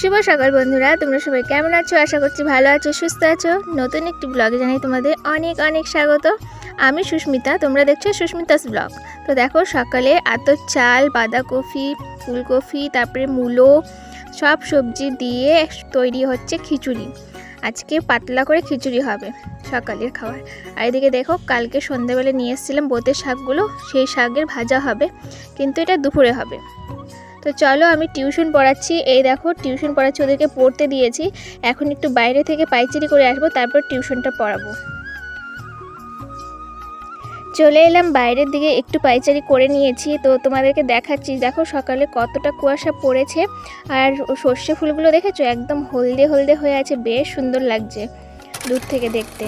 শুভ সকাল বন্ধুরা, তোমরা সবাই কেমন আছো? আশা করছি ভালো আছো, সুস্থ আছো। নতুন একটি ব্লগে জানাই তোমাদের অনেক অনেক স্বাগত। আমি সুস্মিতা, তোমরা দেখছ সুস্মিতাস ব্লগ তো দেখো, সকালে এত চাল, বাঁধাকপি, ফুলকপি, তারপরে মূলো, সব সবজি দিয়ে তৈরি হচ্ছে খিচুড়ি। আজকে পাতলা করে খিচুড়ি হবে সকালের খাবার। আর এদিকে দেখো, কালকে সন্ধ্যাবেলা নিয়ে এসেছিলাম বোতের শাকগুলো, সেই শাকের ভাজা হবে, কিন্তু এটা দুপুরে হবে। তো চলো আমি টিউশন পড়াচ্ছি। এই দেখো, টিউশন পড়াচ্ছি, ওদেরকে পড়তে দিয়েছি। এখন একটু বাইরে থেকে পাইচারি করে আসব, তারপর টিউশনটা পড়াবো। চলে এলাম, বাইরের দিকে একটু পাইচারি করে নিয়েছি। তো তোমাদেরকে দেখাচ্ছি, দেখো সকালে কতটা কুয়াশা পড়েছে। আর সর্ষে ফুলগুলো দেখেছ? একদম হলদে হলদে হয়ে আছে, বেশ সুন্দর লাগছে দূর থেকে দেখতে।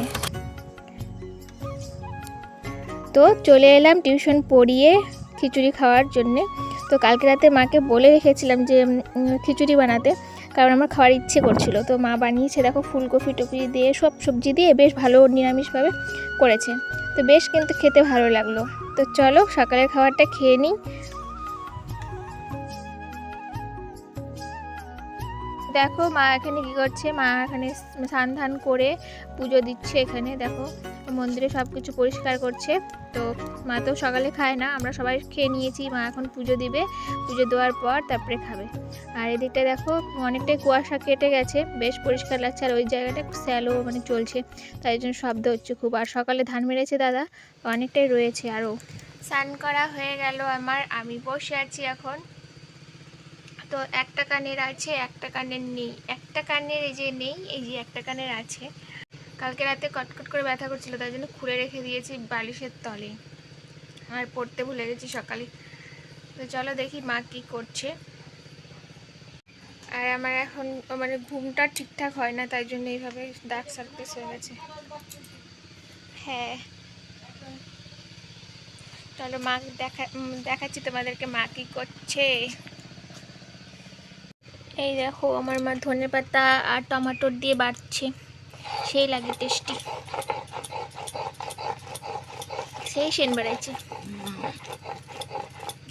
তো চলে এলাম টিউশন পড়িয়ে খিচুড়ি খাওয়ার জন্যে। তো কালকে রাতে মাকে বলে রেখেছিলাম যে খিচুড়ি বানাতে, কারণ আমার খাওয়ার ইচ্ছে করছিল। তো মা বানিয়েছে, দেখো, ফুলকপি টপি দিয়ে, সব সবজি দিয়ে বেশ ভালো নিরামিষভাবে করেছে। তো বেশ কিন্তু খেতে ভালো লাগল। তো চলো, সকালের খাবারটা খেয়ে নিই। দেখো মা এখানে কি করছে? মা এখানে স্নান ধান করে পুজো দিচ্ছে এখানে, দেখো। মন্দিরে সব কিছু পরিষ্কার করছে। তো মা তো সকালে খায় না, আমরা সবাই খেয়ে নিয়েছি। মা এখন পুজো দিবে। পুজো দেওয়ার পর তারপরে খাবে। আর এদিকটা দেখো, অনেকটাই কুয়াশা কেটে গেছে। বেশ পরিষ্কার লাগছে। আর ওই জায়গাটা স্যালো মানে চলছে। তাই জন্য শব্দ হচ্ছে খুব। আর সকালে ধান মেরেছে দাদা, অনেকটাই রয়েছে আরও। স্নান করা হয়ে গেল আমার। আমি বসে আছি এখন। তো একটা কানের আছে, একটা কানের নেই। একটা কানের এই যে নেই, এই যে একটা কানের আছে। কালকে রাতে কটকট করে ব্যথা করছিল, তাই জন্য খুলে রেখে দিয়েছি বালিশের তলে। আর পড়তে ভুলে গেছি সকালে। তো চলো দেখি মা কি করছে। আর আমার এখন মানে ঘুমটা ঠিকঠাক হয় না, তাই জন্য এইভাবে ডার্ক সার্কেস হয়ে গেছে। হ্যাঁ। চলো মা দেখা দেখাচ্ছি তোমাদেরকে মা কি করছে। এই দেখো আমার মা ধনে পাতা আর টমেটোর দিয়ে বাড়ছে সেই লাগে টেস্টি সেই সেন বেড়াইছে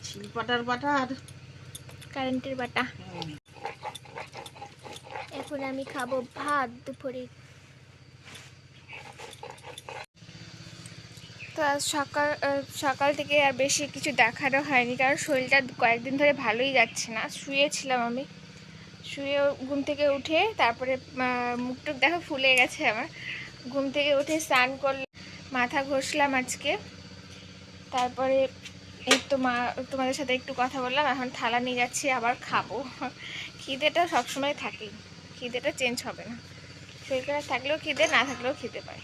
শিলপাটার আর কারেন্টের বাটা। এখন আমি খাব ভাত দুপুরে। তো আজ সকাল সকাল থেকে আর বেশি কিছু দেখানো হয়নি কারণ শরীরটা কয়েকদিন ধরে ভালোই যাচ্ছে না। শুয়েছিলাম আমি। শুয়ে ঘুম থেকে উঠে তারপরে মুখটুক দেখো ফুলে গেছে আমার। ঘুম থেকে উঠে স্নান করলে, মাথা ঘষলাম আজকে। তারপরে এই তো মা, তোমাদের সাথে একটু কথা বললাম, এখন থালা নিয়ে যাচ্ছি, আবার খাব। খিদেটা সবসময় থাকেই, খিদেটা চেঞ্জ হবে না। শরীর খারাপ থাকলেও খিদে, না থাকলেও খিদে পায়।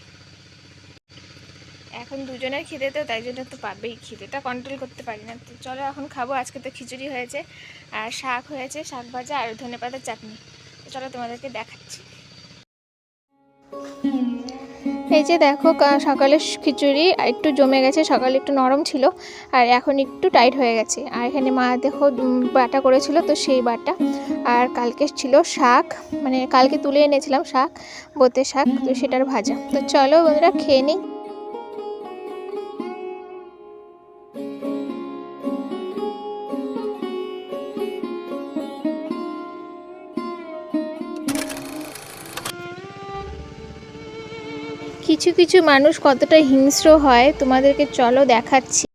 এখন দুজনের খিদে তো তাই জন্য তো পাবেই খিদেটা কন্ট্রোল করতে পারি না। তো চলো এখন খাব, আজকে তো খিচুড়ি হয়েছে, আর শাক হয়েছে, শাক ভাজা আর ধনে পাতার চাটনি। চলো তোমাদেরকে দেখাচ্ছি। এই যে দেখো সকালে খিচুড়ি একটু জমে গেছে, সকালে একটু নরম ছিল, আর এখন একটু টাইট হয়ে গেছে। আর এখানে মা দেখো বাটা করেছিল, তো সেই বাটা। আর কালকে ছিল শাক মানে কালকে তুলে এনেছিলাম শাক, বোতে শাক, তো সেটার ভাজা। তো চলো বন্ধুরা, খেয়ে নিই। কিছু কিছু মানুষ কতটা হিংস্র হয় তোমাদেরকে চলো দেখাচ্ছি।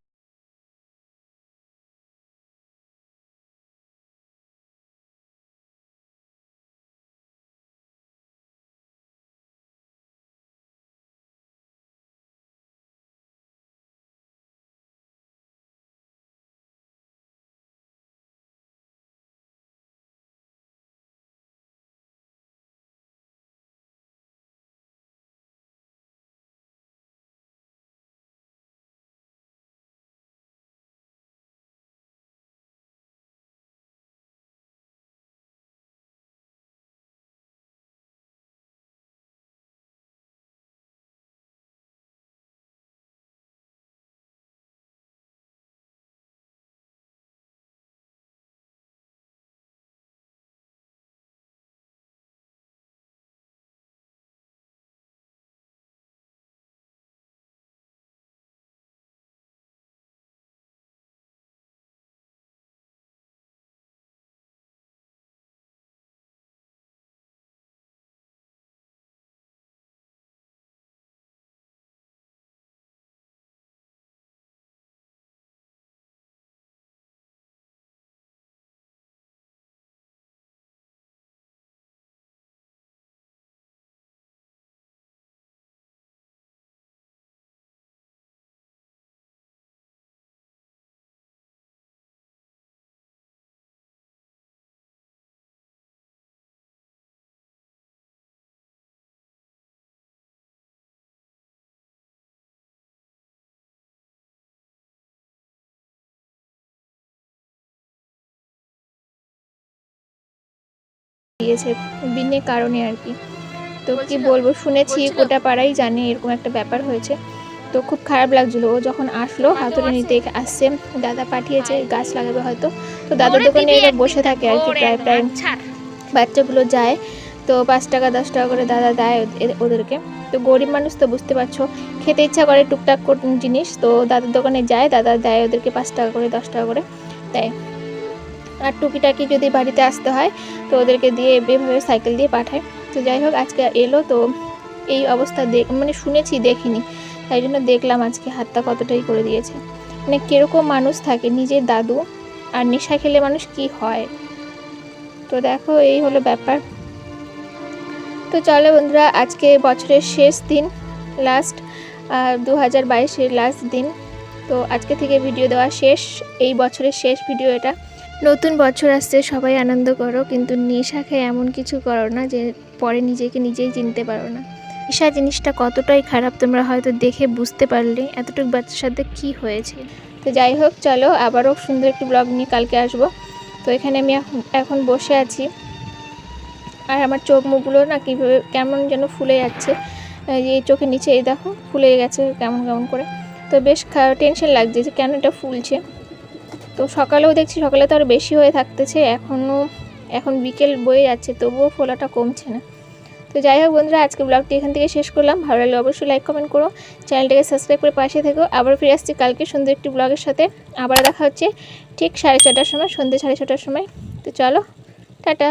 দিয়েছে বিনে কারণে আর কি। তো কি বলব শুনেছি গোটা পাড়াই জানে এরকম একটা ব্যাপার হয়েছে। তো খুব খারাপ লাগছিল। ও যখন আসলো হাতুড়ি নিতে আসছে দাদা পাঠিয়েছে গাছ লাগাবে হয়তো। তো দাদার দোকানে এরা বসে থাকে আর কি প্রায় প্রায় বাচ্চাগুলো যায়। তো পাঁচ টাকা দশ টাকা করে দাদা দেয় ওদেরকে। তো গরিব মানুষ তো বুঝতে পারছ খেতে ইচ্ছা করে টুকটাক জিনিস। তো দাদার দোকানে যায় দাদা দেয় ওদেরকে পাঁচ টাকা করে দশ টাকা করে দেয়। আর টুকিটাকি যদি বাড়িতে আসতে হয়, তো ওদেরকে দিয়ে এভাবে সাইকেল দিয়ে পাঠায়। তো যাই হোক, আজকে এলো, তো এই অবস্থা দেখ মানে শুনেছি, দেখিনি। তাই জন্য দেখলাম আজকে হাতটা কতটাই করে দিয়েছে। মানে কীরকম মানুষ থাকে, নিজের দাদু আর নেশা খেলে মানুষ কি হয়? তো দেখো, এই হলো ব্যাপার। তো চলো বন্ধুরা, আজকে বছরের শেষ দিন লাস্ট দু হাজার বাইশের লাস্ট দিন। তো আজকে থেকে ভিডিও দেওয়া শেষ, এই বছরের শেষ ভিডিও এটা। নতুন বছর আসছে, সবাই আনন্দ করো, কিন্তু নেশা খেয়ে এমন কিছু করো না যে পরে নিজেকে নিজেই চিনতে পারো না। নেশা জিনিসটা কতটাই খারাপ তোমরা হয়তো দেখে বুঝতে পারলে, এতটুকু বাচ্চার সাথে কি হয়েছে? তো যাই হোক, চলো আবারও সুন্দর একটি ব্লগ নিয়ে কালকে আসব। তো এখানে আমি এখন- বসে আছি। আর আমার চোখ মুখগুলো না কীভাবে, কেমন যেন ফুলে যাচ্ছে। এই চোখের নিচে, এই দেখো, ফুলে গেছে কেমন কেমন করে। তো বেশ টেনশন লাগছে যে কেন এটা ফুলছে। তো সকালেও দেখছি সকালে তো আর বেশি হয়ে থাকতেছে এখনও এখন বিকেল বয়ে যাচ্ছে, তবুও ফোলাটা কমছে না। তো যাই হোক বন্ধুরা, আজকে ব্লগটি এখান থেকে শেষ করলাম। ভালো লাগলে অবশ্যই লাইক কমেন্ট করো। চ্যানেলটাকে সাবস্ক্রাইব করে পাশে থেকো। আবার ফিরে আসছি কালকে সুন্দর একটি ব্লগের সাথে। আবার দেখা হচ্ছে ঠিক সাড়ে ছটার সময়, সন্ধ্যে সাড়ে ছটার সময়। তো চলো, টাটা।